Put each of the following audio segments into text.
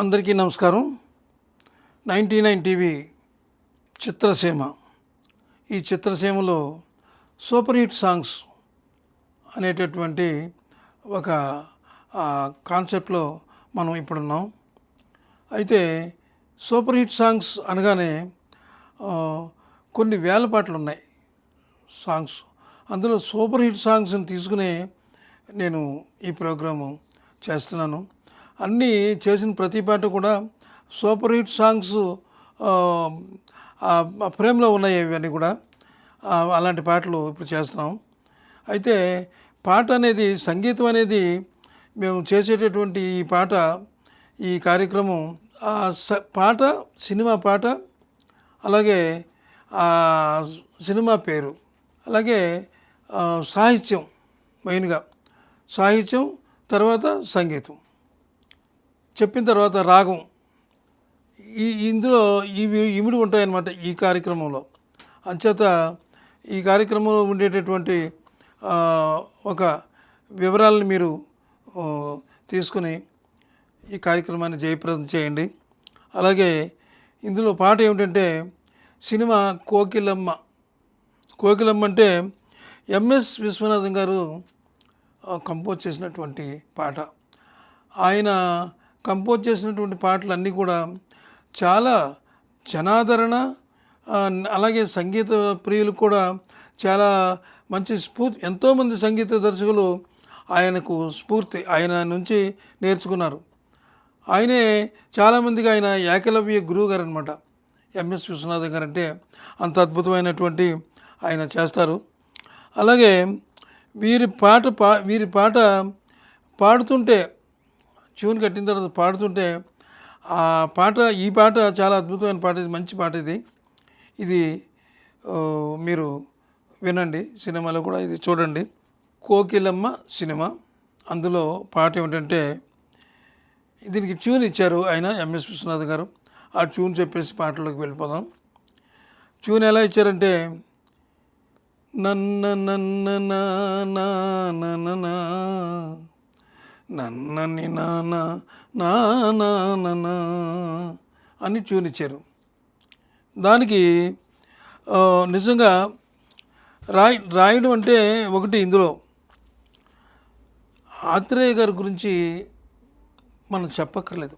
అందరికీ నమస్కారం. Ninety nine TV చిత్రసీమ. ఈ చిత్రసీమలో సూపర్ హిట్ సాంగ్స్ అనేటటువంటి ఒక కాన్సెప్ట్లో మనం ఇప్పుడున్నాం. అయితే సూపర్ హిట్ సాంగ్స్ అనగానే కొన్ని వేల పాటలు ఉన్నాయి సాంగ్స్. అందులో సూపర్ హిట్ సాంగ్స్ని తీసుకుని నేను ఈ ప్రోగ్రాము చేస్తున్నాను. అన్నీ చేసిన ప్రతి పాట కూడా సూపర్ హిట్ సాంగ్స్ ఫ్రేమ్లో ఉన్నాయి ఇవన్నీ కూడా. అలాంటి పాటలు ఇప్పుడు చేస్తున్నాం. అయితే పాట అనేది సంగీతం అనేది మేము చేసేటటువంటి ఈ పాట ఈ కార్యక్రమం ఆ స పాట సినిమా పాట అలాగే ఆ సినిమా పేరు అలాగే సాహిత్యం మెయిన్గా. సాహిత్యం తర్వాత సంగీతం. చెప్పిన తర్వాత రాగం. ఈ ఇందులో ఇవి ఇమిడి ఉంటాయన్నమాట ఈ కార్యక్రమంలో. అంచేత ఈ కార్యక్రమంలో ఉండేటటువంటి ఒక వివరాలను మీరు తీసుకుని ఈ కార్యక్రమాన్ని జయప్రదం చేయండి. అలాగే ఇందులో పాట ఏమిటంటే సినిమా కోకిలమ్మ. కోకిలమ్మ అంటే ఎంఎస్ విశ్వనాథం గారు కంపోజ్ చేసినటువంటి పాట. ఆయన కంపోజ్ చేసినటువంటి పాటలన్నీ కూడా చాలా జనాదరణ అలాగే సంగీత ప్రియులు కూడా చాలా మంచి స్ఫూర్తి ఎంతోమంది సంగీత దర్శకులు ఆయనకు స్ఫూర్తి ఆయన నుంచి నేర్చుకున్నారు. ఆయనే చాలామందికి ఆయన ఏకలవ్య గురువు గారు అనమాట ఎంఎస్ విశ్వనాథం గారు అంటే అంత అద్భుతమైనటువంటి ఆయన చేస్తారు. అలాగే వీరి పాట పా వీరి పాట పాడుతుంటే ట్యూన్ కట్టిన తర్వాత పాడుతుంటే ఆ పాట ఈ పాట చాలా అద్భుతమైన పాట ఇది మంచి పాట ఇది. ఇది మీరు వినండి. సినిమాలో కూడా ఇది చూడండి. కోకిలమ్మ సినిమా. అందులో పాట ఏమిటంటే దీనికి ట్యూన్ ఇచ్చారు ఆయన ఎంఎస్ విశ్వనాథ్ గారు. ఆ ట్యూన్ చెప్పేసి పాటలోకి వెళ్ళిపోదాం. ట్యూన్ ఎలా ఇచ్చారంటే నన్న నన్న నా నా నా నా నా. నన్నని నాన్న నా నా అని ట్యూన్ ఇచ్చారు దానికి నిజంగా రాయి రాయడం అంటే ఒకటి ఇందులో. ఆత్రేయ గారి గురించి మనం చెప్పక్కర్లేదు.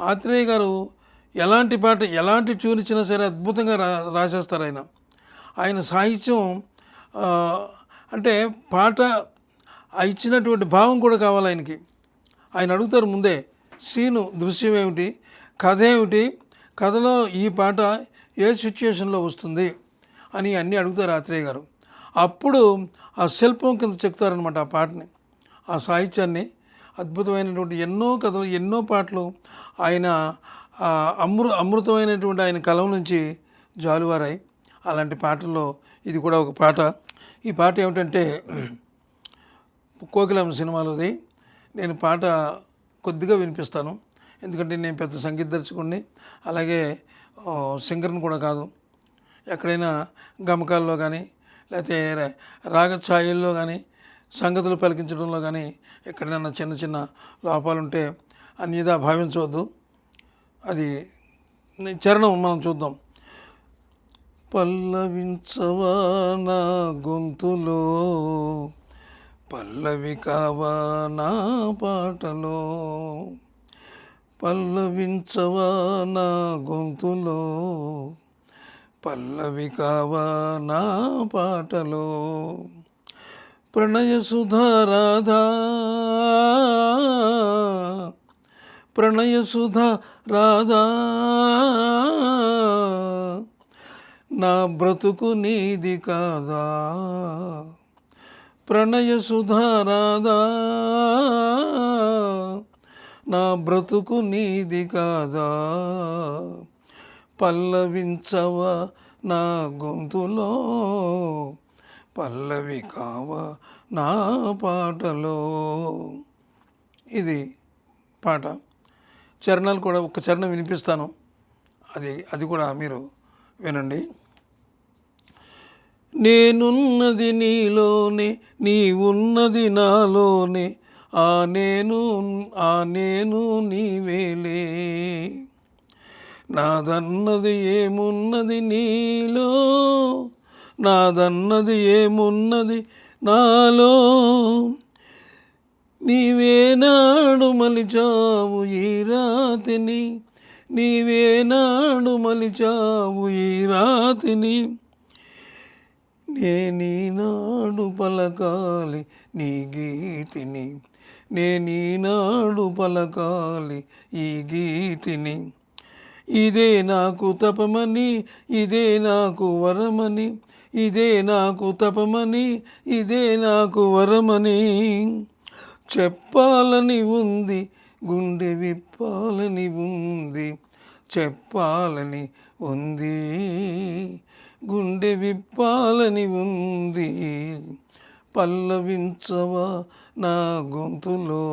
ఆత్రేయ గారు ఎలాంటి పాట ఎలాంటి ట్యూన్ ఇచ్చినా సరే అద్భుతంగా రా రాసేస్తారు ఆయన. ఆయన సాహిత్యం అంటే పాట ఆ ఇచ్చినటువంటి భావం కూడా కావాలి ఆయనకి. ఆయన అడుగుతారు ముందే సీను దృశ్యం ఏమిటి? కథ ఏమిటి? కథలో ఈ పాట ఏ సిచ్యుయేషన్లో వస్తుంది? అని అన్నీ అడుగుతారు ఆత్రేయ గారు. అప్పుడు ఆ శిల్పం కింద చెప్తారనమాట ఆ పాటని. ఆ సాహిత్యాన్ని అద్భుతమైనటువంటి ఎన్నో కథలు ఎన్నో పాటలు ఆయన అమృ అమృతమైనటువంటి ఆయన కలం నుంచి జాలువారాయి. అలాంటి పాటల్లో ఇది కూడా ఒక పాట. ఈ పాట ఏమిటంటే కోకిలమ్మ సినిమాలోది నేను పాట కొద్దిగా వినిపిస్తాను. ఎందుకంటే నేను పెద్ద సంగీత దర్శకుడిని. అలాగే సింగర్ని కూడా కాదు. ఎక్కడైనా గమకాల్లో కానీ లేకపోతే రాగ రాగఛాయల్లో కానీ సంగతులు పలికించడంలో కానీ ఎక్కడైనా చిన్న చిన్న లోపాలుంటే అన్నిదా భావించవద్దు. అది చరణం మనం చూద్దాం. పల్లవించవా నా గొంతులో పల్లవి కావా నా పాటలో? పల్లవించవా నా గొంతులో? పల్లవి కావా నా పాటలో? ప్రణయ సుధారాధా ప్రణయ సుధా రాధా నా బ్రతుకు నీది కాదా? ప్రణయ సుధారాధా నా బ్రతుకు నీది కాదా? పల్లవించవ నా గొంతులో? పల్లవి కావ నా పాటలో? ఇది పాట. చరణాలు కూడా ఒక చరణం వినిపిస్తాను. అది అది కూడా మీరు వినండి. నేనున్నది నీలోనే నీ ఉన్నది నాలోనే ఆ నేను ఆ నేను నీవేలే. నాదన్నది ఏమున్నది నీలో నాదన్నది ఏమున్నది నాలో. నీవేనాడు మలిచావు ఈ రాతిని నీవేనాడు మలిచావు ఈ రాతిని. నేనీనాడు పలకాలి నీ గీతిని. నేనీనాడు పలకాలి ఈ గీతిని. ఇదే నాకు తపమని ఇదే నాకు వరమని ఇదే నాకు తపమని ఇదే నాకు వరమని. చెప్పాలని ఉంది గుండె విప్పాలని ఉంది చెప్పాలని ఉంది. గుండె విప్పాలని ఉంది. పల్లవించవా నా గొంతులో?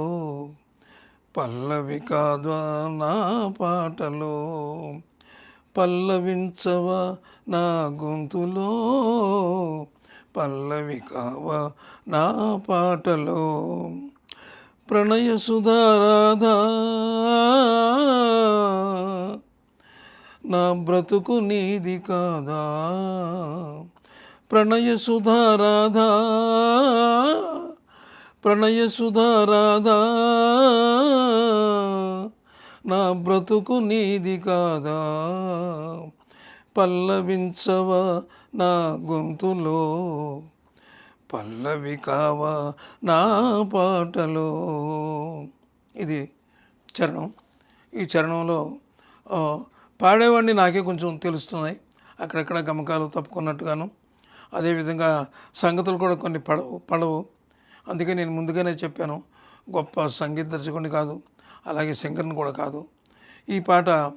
పల్లవి కాదా నా పాటలో? పల్లవించవా నా గొంతులో? పల్లవి కావా నా పాటలో? ప్రణయ సుధారాధా నా బ్రతుకు నీది కాదా? ప్రణయ సుధారాధా ప్రణయ సుధారాధా నా బ్రతుకు నీది కాదా? పల్లవించవా నా గొంతులో? పల్లవి కావా నా పాటలో? ఇది చరణం. ఈ చరణంలో పాడేవాడిని నాకే కొంచెం తెలుస్తున్నాయి. అక్కడక్కడ గమకాలు తప్పుకున్నట్టుగాను. అదేవిధంగా సంగతులు కూడా కొన్ని పడవు పడవు. అందుకే నేను ముందుగానే చెప్పాను గొప్ప సంగీత దర్శకుడిని కాదు అలాగే సింగర్ని కూడా కాదు. ఈ పాట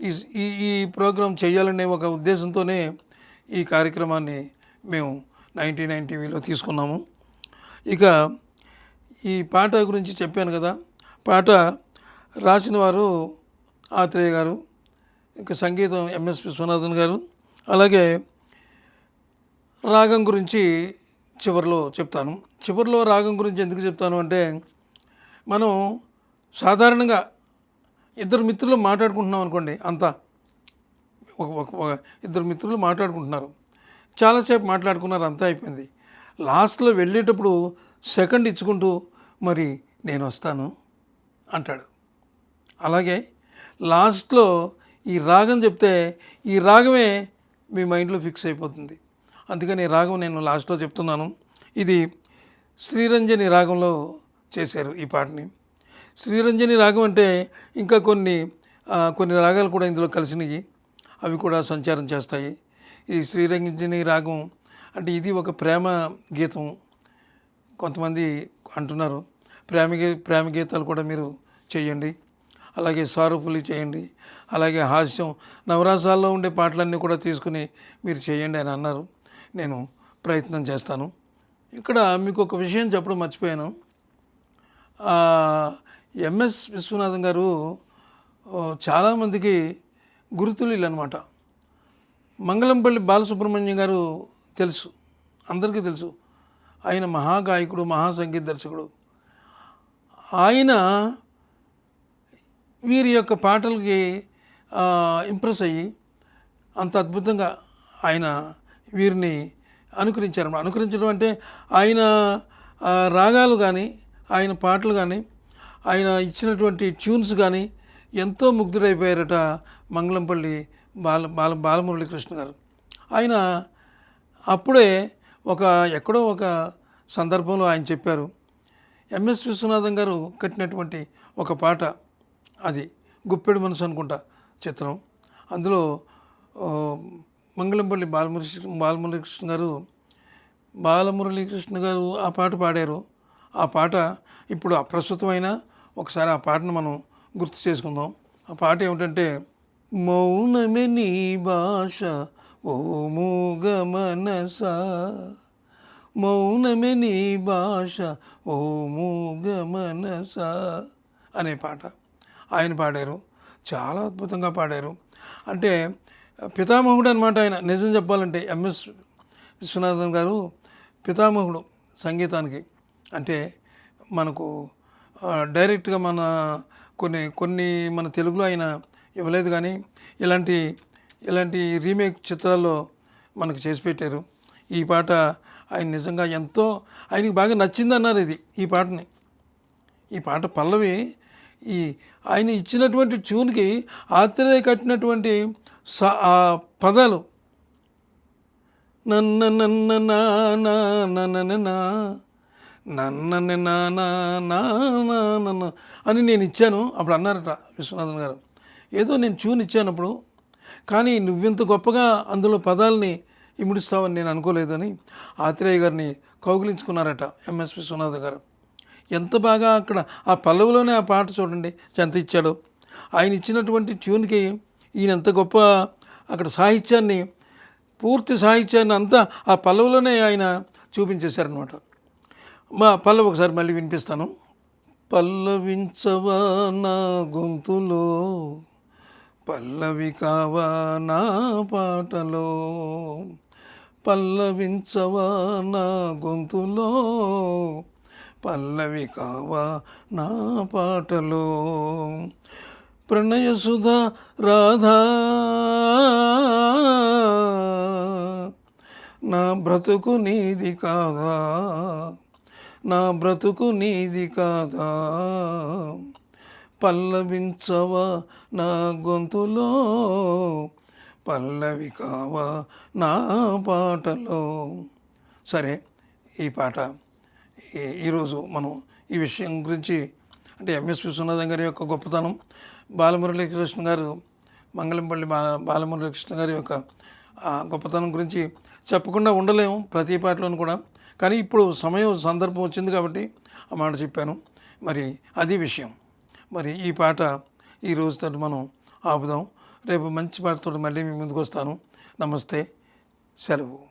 ఈ ఈ ప్రోగ్రాం చేయాలనే ఒక ఉద్దేశంతోనే ఈ కార్యక్రమాన్ని మేము నైంటీ నైన్ టీవీలో తీసుకున్నాము. ఇక ఈ పాట గురించి చెప్పాను కదా పాట రాసిన వారు ఆత్రేయ గారు ఇంకా సంగీతం ఎంఎస్ విశ్వనాథన్ గారు అలాగే రాగం గురించి చివరిలో చెప్తాను. చివరిలో రాగం గురించి ఎందుకు చెప్తాను అంటే మనం సాధారణంగా ఇద్దరు మిత్రులు మాట్లాడుకుంటున్నాం అనుకోండి అంతా ఒక ఒక ఒక ఇద్దరు మిత్రులు మాట్లాడుకుంటున్నారు. చాలాసేపు మాట్లాడుకున్నారు అంతా అయిపోయింది. లాస్ట్లో వెళ్ళేటప్పుడు సెకండ్ ఇచ్చుకుంటూ మరి నేను వస్తాను అంటాడు. అలాగే లాస్ట్లో ఈ రాగం చెప్తే ఈ రాగమే మీ మైండ్లో ఫిక్స్ అయిపోతుంది. అందుకని ఈ రాగం నేను లాస్ట్లో చెప్తున్నాను. ఇది శ్రీరంజని రాగంలో చేశారు ఈ పాటని. శ్రీరంజని రాగం అంటే ఇంకా కొన్ని కొన్ని రాగాలు కూడా ఇందులో కలిసినవి అవి కూడా సంచారం చేస్తాయి. ఈ శ్రీరంజని రాగం అంటే ఇది ఒక ప్రేమ గీతం. కొంతమంది అంటున్నారు ప్రేమ గీ ప్రేమ గీతాలు కూడా మీరు చేయండి. అలాగే స్వరూపులు చేయండి. అలాగే హాస్యం నవరాసాల్లో ఉండే పాటలన్నీ కూడా తీసుకుని మీరు చేయండి అని అన్నారు. నేను ప్రయత్నం చేస్తాను. ఇక్కడ మీకు ఒక విషయం చెప్పడం మర్చిపోయాను. ఎంఎస్ విశ్వనాథన్ గారు చాలామందికి గురుతులు అనమాట మంగళంపల్లి బాలసుబ్రహ్మణ్యం గారు తెలుసు. అందరికీ తెలుసు. ఆయన మహాగాయకుడు మహాసంగీత దర్శకుడు. ఆయన వీరి యొక్క పాటలకి ఇంప్రెస్ అయ్యి అంత అద్భుతంగా ఆయన వీరిని అనుకరించారు. అనుకరించడం అంటే ఆయన రాగాలు కానీ ఆయన పాటలు కానీ ఆయన ఇచ్చినటువంటి ట్యూన్స్ కానీ ఎంతో ముగ్ధుడైపోయారట మంగళంపల్లి బాల బాల బాలమురళీకృష్ణ గారు. ఆయన అప్పుడే ఒక ఎక్కడో ఒక సందర్భంలో ఆయన చెప్పారు ఎంఎస్ విశ్వనాథం గారు కట్టినటువంటి ఒక పాట అది గుప్పెడు మనసు అనుకుంటా. చిత్రం. అందులో మంగళంపల్లి బాలమురళి బాలమురళీకృష్ణ గారు బాలమురళీకృష్ణ గారు ఆ పాట పాడారు. ఆ పాట ఇప్పుడు అప్రస్తుతమైన ఒకసారి ఆ పాటను మనం గుర్తు చేసుకుందాం. ఆ పాట ఏమిటంటే మౌనమే నీ భాష ఓ మూగ మనస మౌనమే నీ భాష ఓ మూగ మనస అనే పాట ఆయన పాడారు. చాలా అద్భుతంగా పాడారు. అంటే పితామహుడు అనమాట ఆయన. నిజం చెప్పాలంటే ఎంఎస్ విశ్వనాథన్ గారు పితామహుడు సంగీతానికి. అంటే మనకు డైరెక్ట్గా మన కొన్ని కొన్ని మన తెలుగులో ఆయన ఇవ్వలేదు కానీ ఇలాంటి ఇలాంటి రీమేక్ చిత్రాల్లో మనకు చేసి పెట్టారు. ఈ పాట ఆయన నిజంగా ఎంతో ఆయనకి బాగా నచ్చింది అన్నారు ఇది ఈ పాటని. ఈ పాట పల్లవి ఈ ఆయన ఇచ్చినటువంటి ట్యూన్కి ఆత్రేయ కట్టినటువంటి స ఆ పదాలు. నన్న నన్న నా నా నన్న నా నన్న నా నా నా నా అని నేను ఇచ్చాను. అప్పుడు అన్నారట విశ్వనాథన్ గారు. ఏదో నేను ట్యూన్ ఇచ్చాను అప్పుడు కానీ నువ్వింత గొప్పగా అందులో పదాలని ఇముడిస్తావని నేను అనుకోలేదని ఆత్రేయ గారిని కౌగిలించుకున్నారట ఎంఎస్ విశ్వనాథ్ గారు. ఎంత బాగా అక్కడ ఆ పల్లవిలోనే ఆ పాట చూడండి. ఎంత ఇచ్చాడో. ఆయన ఇచ్చినటువంటి ట్యూన్కి ఈయన ఎంత గొప్ప అక్కడ సాహిత్యాన్ని పూర్తి సాహిత్యాన్ని అంతా ఆ పల్లవిలోనే ఆయన చూపించేశారనమాట మా పల్లవి ఒకసారి మళ్ళీ వినిపిస్తాను. పల్లవించవా నా గొంతులో పల్లవి కావా నా పాటలో పల్లవించవా నా గొంతులో పల్లవి కావా నా పాటలో. ప్రణయసుధ రాధా. నా బ్రతుకు నీది కాదా? నా బ్రతుకు నీది కాదా? పల్లవించవా నా గొంతులో? పల్లవి కావా నా పాటలో? సరే ఈ పాట ఈరోజు మనం ఈ విషయం గురించి అంటే ఎంఎస్ విశ్వనాథం గారి యొక్క గొప్పతనం బాలమురళీకృష్ణ గారు మంగళంపల్లి బా బాలమురళీకృష్ణ గారి యొక్క గొప్పతనం గురించి చెప్పకుండా ఉండలేము ప్రతి పాటలోనూ కూడా. కానీ ఇప్పుడు సమయం సందర్భం వచ్చింది కాబట్టి ఆ మాట చెప్పాను. మరి అది విషయం. మరి ఈ పాట ఈ రోజుతో మనం ఆపుదాం. రేపు మంచి పాటతో మళ్ళీ మీ ముందుకు వస్తాను. నమస్తే. సెలవు.